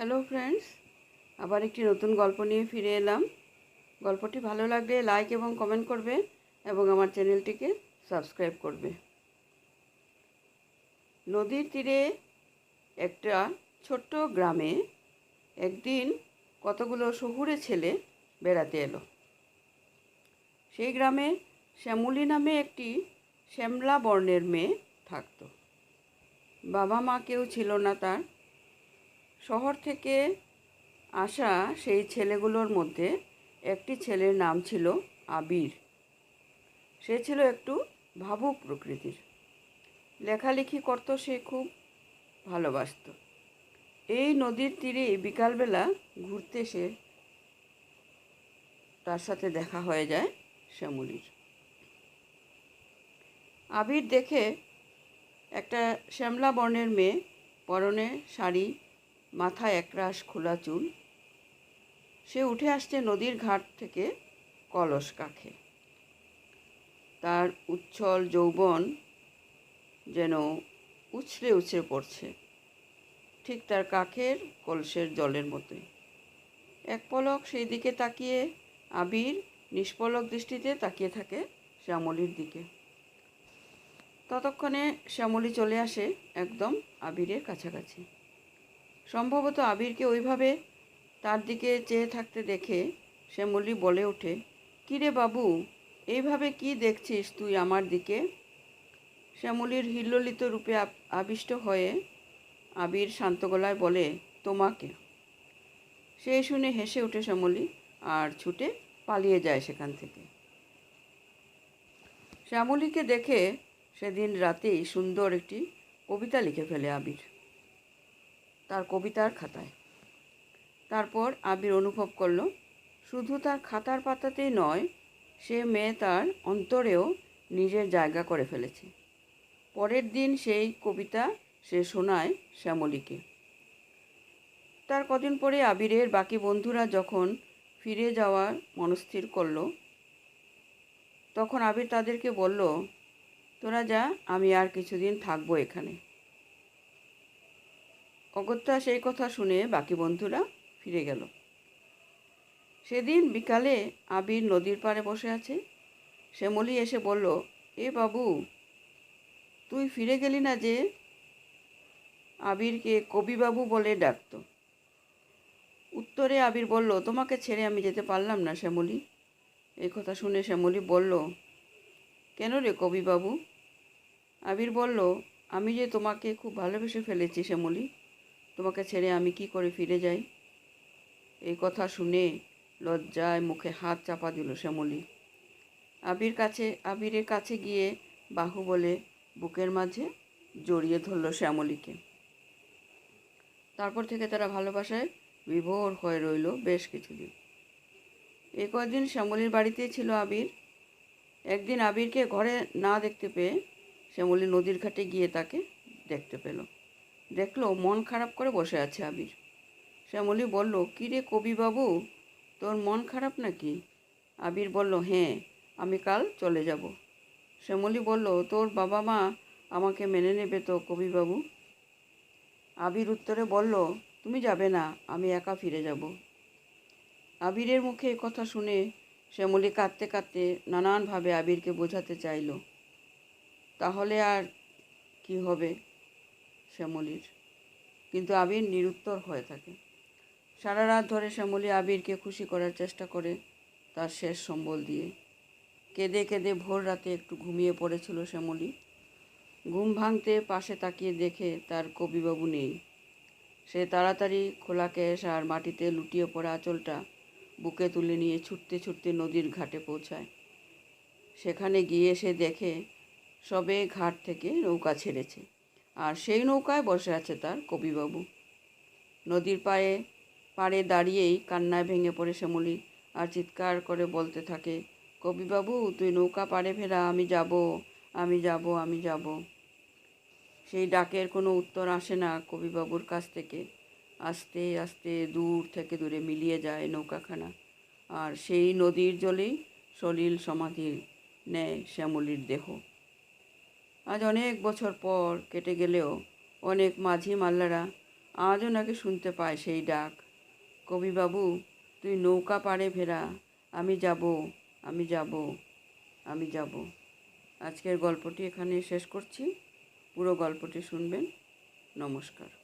Hello friends আবার একটি নতুন গল্প নিয়ে ফিরে এলাম। গল্পটি ভালো লাগলে লাইক এবং কমেন্ট করবে এবং আমার চ্যানেলটিকে সাবস্ক্রাইব করবে। নদীর তীরে একটা ছোট্ট গ্রামে একদিন কতগুলো শহুরে ছেলে বেড়াতে এলো। সেই গ্রামে শ্যামলী নামে একটি শ্যামলা বর্ণের মেয়ে থাকতো। বাবা মা কেউ ছিল না তার। শহর থেকে আসা সেই ছেলেগুলোর মধ্যে একটি ছেলের নাম ছিল আবির। সে ছিল একটু ভাবুক প্রকৃতির। লেখালেখি করতো সে খুব ভালোবাসত। এই নদীর তীরে বিকালবেলা ঘুরতে সে তার সাথে দেখা হয়ে যায় শ্যামলীর। আবির দেখে একটা শ্যামলা বর্ণের মেয়ে পরনে শাড়ি মাথায় একরাশ খোলা চুল। সে উঠে আসছে নদীর ঘাট থেকে কলস কাখে। তার উচ্ছল যৌবন যেন উছড়ে উছড়ে পড়ছে। ঠিক তার কাখের কলসের জলের মতোই। এক পলক সেই দিকে তাকিয়ে আবির, নিষ্পলক দৃষ্টিতে তাকিয়ে থাকে শ্যামলির দিকে। ততক্ষণে শ্যামলি চলে আসে একদম আবিরের কাছাকাছি। সম্ভবত আবিরকে ওইভাবে তার দিকে চেয়ে থাকতে দেখে শ্যামলী বলে ওঠে কিরে বাবু, এইভাবে কি দেখছিস তুই আমার দিকে? শ্যামলীর হিল্লোলিত রূপে আবিষ্ট হয়ে আবির শান্ত গলায় বলে, তোমাকে? সে শুনে হেসে ওঠে শ্যামলী আর ছুটে পালিয়ে যায় সেখান থেকে। শ্যামলীকে দেখে সেদিন রাতেই সুন্দর একটি কবিতা লিখে ফেলে আবির। তার কবিতার খাতায়। তারপর আবির অনুভব করল, শুধু তার খাতার পাতাতেই নয়, সে মেয়ে তার অন্তরেও নিজের জায়গা করে ফেলেছে। পরের দিন সেই কবিতা সে শোনায় শ্যামলীকে। তার কদিন পরে আবিরের বাকি বন্ধুরা যখন ফিরে যাওয়ার মনস্থির করল, তখন আবির তাদেরকে বলল, তোরা যা, আমি আর কিছুদিন থাকব এখানে। অগত্যা সেই কথা শুনে বাকি বন্ধুরা ফিরে গেল। সেদিন বিকালে আবির নদীর পাড়ে বসে আছে। শ্যামলী এসে বলল, এ বাবু, তুই ফিরে গেলি না যে? আবিরকে কবিবাবু বলে ডাকতো। উত্তরে আবির বলল, তোমাকে ছেড়ে আমি যেতে পারলাম না শ্যামলী। এই কথা শুনে শ্যামলী বলল, কেন রে কবিবাবু? আবির বলল, আমি যে তোমাকে খুব ভালোবেসে ফেলেছি শ্যামলী তোমাকে ছেড়ে আমি কি করে ফিরে যাই? এই কথা শুনে লজ্জায় মুখে হাত চাপা দিল শ্যামলী। আবির কাছে, আবিরের কাছে গিয়ে বাহু বলে, বুকের মাঝে জড়িয়ে ধরল শ্যামলীকে। তারপর থেকে তারা ভালোবাসায় বিভোর হয়ে রইল বেশ কিছুদিন। এই কয়েকদিন শ্যামলীর বাড়িতেই ছিল আবির। একদিন আবিরকে ঘরে না দেখতে পেয়ে শ্যামলী নদীর ঘাটে গিয়ে তাকে দেখতে পেল। দেখল মন খারাপ করে বসে আছে আবির। শ্যামলী বলল, কী রে কবিবাবু? তোর মন খারাপ নাকি? আবির বলল হ্যাঁ আমি কাল চলে যাব। শ্যামলী বলল, তোর বাবা মা আমাকে মেনে নেবে তো কবিবাবু? আবির উত্তরে বলল, তুমি যাবে না, আমি একা ফিরে যাব। আবিরের মুখে কথা শুনে শ্যামলী কাঁদতে কাঁদতে নানানভাবে আবিরকে বোঝাতে চাইল, তাহলে আর কি হবে? শ্যামলীর। কিন্তু আবির নিরুত্তর হয়ে থাকে। সারা রাত ধরে শ্যামলী আবিরকে খুশি করার চেষ্টা করে তার শেষ সম্বল দিয়ে। কেঁদে কেঁদে ভোর রাতে একটু ঘুমিয়ে পড়েছিল শ্যামলী। ঘুম ভাঙতে পাশে তাকিয়ে দেখে তার কবিবাবু নেই। সে তাড়াতাড়ি খোলা কেশ আর মাটিতে লুটিয়ে পড়া আঁচলটা বুকে তুলে নিয়ে ছুটতে ছুটতে নদীর ঘাটে পৌঁছায়। সেখানে গিয়ে সে দেখে সবে ঘাট থেকে নৌকা ছেড়েছে। আর সেই নৌকায় বসে আছে তার কবিবাবু। নদীর পায়ে, পাড়ে দাঁড়িয়েই কান্নায় ভেঙে পড়ে শ্যামলী আর চিৎকার করে বলতে থাকে, কবিবাবু, তুই নৌকা পাড়ে ফেরা, আমি যাব আমি যাব আমি যাব। সেই ডাকের কোনো উত্তর আসে না কবিবাবুর কাছ থেকে। আস্তে আস্তে দূর থেকে দূরে মিলিয়ে যায় নৌকাখানা। আর সেই নদীর জলেই সলিল সমাধির নেয় শ্যামলীর দেহ। আজ অনেক বছর পর কেটে গেলেও অনেক মাঝি মাল্লারা আজও নাকি শুনতে পায় সেই ডাক। কবিবাবু, তুই নৌকা পাড়ে ফেরা। আমি যাব আমি যাব আমি যাব। আজকের গল্পটি এখানে শেষ করছি। পুরো গল্পটি শুনবেন। নমস্কার।